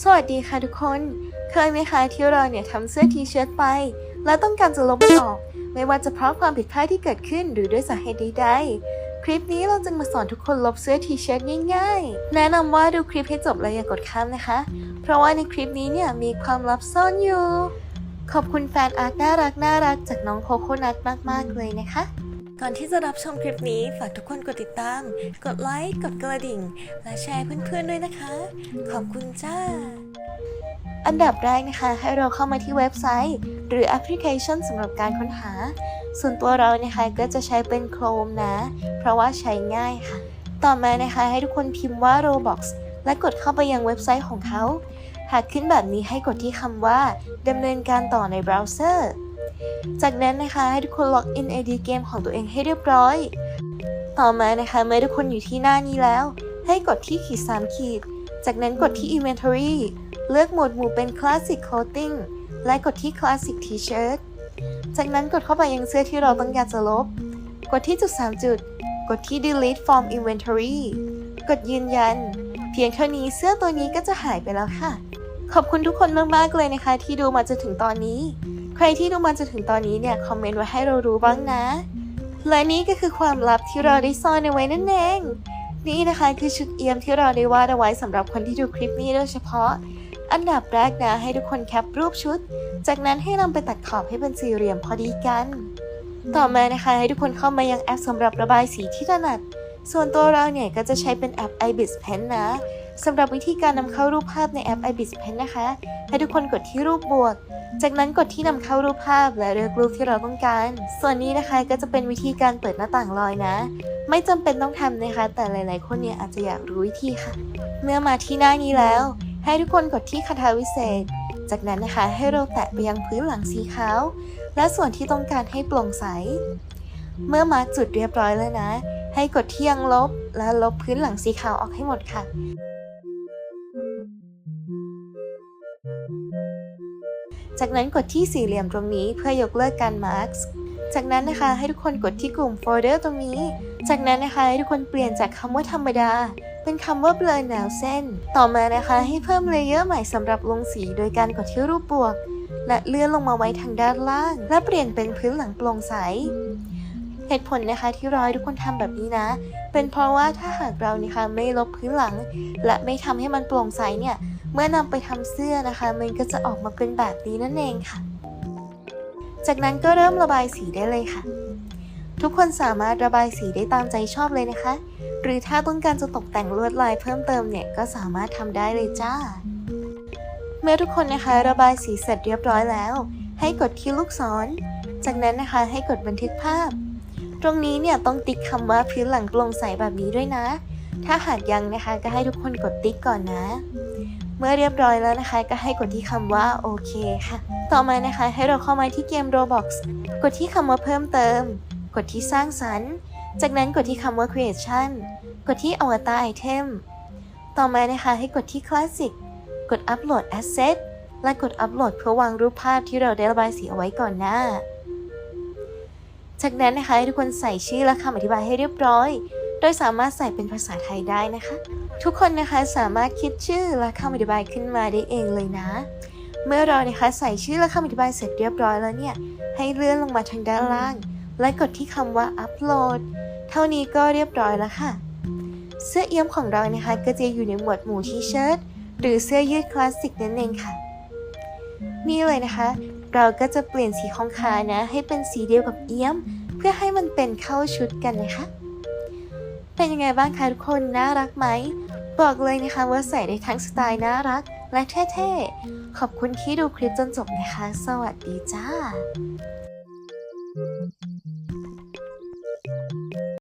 สวัสดีค่ะทุกคน เคยไหมคะที่เราเนี่ยทำเสื้อทีเชิ้ตไป แล้วต้องการจะลบมันออก ไม่ว่าจะเพราะความผิดพลาดที่เกิดขึ้นหรือด้วยสาเหตุใดๆคลิปนี้เราจะมาสอนทุกคนลบเสื้อทีเชิ้ตง่ายๆ แนะนำว่าดูคลิปให้จบและอย่ากดข้ามนะคะ เพราะว่าในคลิปนี้เนี่ยมีความลับซ่อนอยู่ ขอบคุณแฟนอาร์ตน่ารักน่ารักจากน้องโคโคนัทมากๆเลยนะคะ ก่อนที่จะรับชมคลิปนี้ฝากทุกคนกดติดตาม กดไลค์ กดกระดิ่ง และแชร์เพื่อนๆด้วยนะคะ ขอบคุณจ้า อันดับแรกนะคะ ให้เราเข้ามาที่เว็บไซต์ หรือแอปพลิเคชันสำหรับการค้นหา ส่วนตัวเรานะคะก็จะใช้เป็น Chrome นะ เพราะว่าใช้ง่ายค่ะ ต่อมานะคะให้ทุกคนพิมพ์ว่า Roblox และกดเข้าไปยังเว็บไซต์ของเขา หากขึ้นแบบนี้ให้กดที่คำว่าดำเนินการต่อในเบราว์เซอร์ จากนั้นนะคะให้ทุกคนล็อกอิน ID เกมของตัวเองให้เรียบร้อย ต่อมานะคะเมื่อทุกคนอยู่ที่หน้านี้แล้ว ให้กดที่ขีด3ขีด จากนั้นกดที่ Inventory เลือกหมวดหมู่เป็น Classic Clothing และกดที่ Classic T-shirt จากนั้นกดเข้าไปยังเสื้อที่เราต้องการจะลบ กดที่จุด 3 จุด กดที่ Delete from Inventory กดยืนยัน เพียงเท่านี้เสื้อตัวนี้ก็จะหายไปแล้วค่ะ ขอบคุณทุกคนมากๆเลยนะคะ ที่ดูมาจนถึงตอนนี้ ใครที่ดูมาจนถึงตอนนี้เนี่ย คอมเมนต์ไว้ให้เรารู้บ้างนะ และนี่ก็คือความลับที่เราได้ซ่อนเอาไว้นั่นเอง นี่นะคะคือชุดเอี่ยมที่เราได้วาดเอาไว้สำหรับคนที่ดูคลิปนี้โดยเฉพาะ อันดับแรกนะให้ทุกคนแคปรูปชุด จากนั้นให้นำไปตัดขอบให้เป็นสี่เหลี่ยมพอดีกัน ต่อมานะคะให้ทุกคนเข้ามายังแอปสำหรับระบายสีที่ถนัด ส่วนตัวเราเนี่ยก็จะใช้เป็นแอป ibis pen นะ สำหรับวิธีการนำเข้ารูปภาพในแอป ibis pen นะคะ ให้ทุกคนกดที่รูปบวก จากนั้นกดที่นำเข้ารูปภาพและเลือกรูปที่เราต้องการ ส่วนนี้นะคะก็จะเป็นวิธีการเปิดหน้าต่างลอยนะ ไม่จำเป็นต้องทำนะคะ แต่หลาย ๆ คนเนี่ยอาจจะอยากรู้วิธีค่ะ เมื่อมาที่หน้านี้แล้ว ให้ทุกคนกดที่คาถาวิเศษ จากนั้นนะคะให้เราแตะไปยังพื้นหลังสีขาว และส่วนที่ต้องการให้โปร่งใส เมื่อมาจุดเรียบร้อยแล้วนะ ให้กดที่ยังลบและลบพื้นหลังสีขาวออกให้หมดค่ะ จากนั้นกดที่สี่เหลี่ยมตรงนี้เพื่อยกเลิกการมาร์กจากนั้นนะคะให้ทุกคนกดที่กลุ่มโฟลเดอร์ตรงนี้ จากนั้นนะคะให้ทุกคนเปลี่ยนจากคำว่าธรรมดา เป็นคำว่าเบลอแนวเส้น ต่อมานะคะให้เพิ่มเลเยอร์ใหม่สำหรับลงสีโดยการกดที่รูปบวก และเลื่อนลงมาไว้ทางด้านล่าง และเปลี่ยนเป็นพื้นหลังโปร่งใสเหตุผลนะคะที่เรอให้ทุกคนทำแบบนี้นะ เป็นเพราะว่าถ้าหากเรานะคะไม่ลบพื้นหลัง และไม่ทำให้มันโปร่งใสเนี่ย เมื่อนำไปทำเสื้อนะคะ มันก็จะออกมาเป็นแบบนี้นั่นเองค่ะ จากนั้นก็เริ่มระบายสีได้เลยค่ะ ทุกคนสามารถระบายสีได้ตามใจชอบเลยนะคะ หรือถ้าต้องการจะตกแต่งลวดลายเพิ่มเติมเนี่ยก็สามารถทำได้เลยจ้า เมื่อทุกคนนะคะระบายสีเสร็จเรียบร้อยแล้ว ให้กดที่ลูกศร จากนั้นนะคะให้กดบันทึกภาพ ตรงนี้เนี่ยต้องติ๊กคำว่าพื้นหลังโปร่งใสแบบนี้ด้วยนะ ถ้าหากยังนะคะก็ให้ทุกคนกดติ๊กก่อนนะ มื่อเรียบร้อยแล้วนะคะ ก็ให้กดที่คำว่าโอเคค่ะ ต่อมานะคะให้เราเข้ามาที่เกม Roblox กดที่คำว่าเพิ่มเติม กดที่สร้างสรรค์ จากนั้นกดที่คำว่า creation กดที่ avatar item ต่อมานะคะให้กดที่ classic กด upload asset และกด upload เพื่อวางรูปภาพที่เราได้ระบายสีเอาไว้ก่อนหน้า จากนั้นนะคะทุกคนใส่ชื่อและคำอธิบายให้เรียบร้อย โดยสามารถใส่เป็นภาษาไทยได้นะคะ ทุกคนนะคะสามารถคิดชื่อและคำอธิบายขึ้นมาได้เองเลยนะ เมื่อเรานะคะใส่ชื่อและคำอธิบายเสร็จเรียบร้อยแล้วเนี่ย ให้เลื่อนลงมาทางด้านล่าง และกดที่คำว่า upload เท่านี้ก็เรียบร้อยแล้วค่ะ เสื้อเอี้ยมของเรานะคะก็จะอยู่ในหมวดหมู่ทีเชิ้ตหรือเสื้อยืดคลาสสิกนั่นเองค่ะ นี่เลยนะคะ เราก็จะเปลี่ยนสีของขานะ ให้เป็นสีเดียวกับเอี้ยม เพื่อให้มันเป็นเข้าชุดกันนะคะ เป็นยังไงบ้างคะทุกคนน่ารักไหม บอกเลยนะคะว่าใส่ได้ทั้งสไตล์น่ารัก และเท่ๆ ขอบคุณที่ดูคลิปจนจบนะคะ สวัสดีจ้า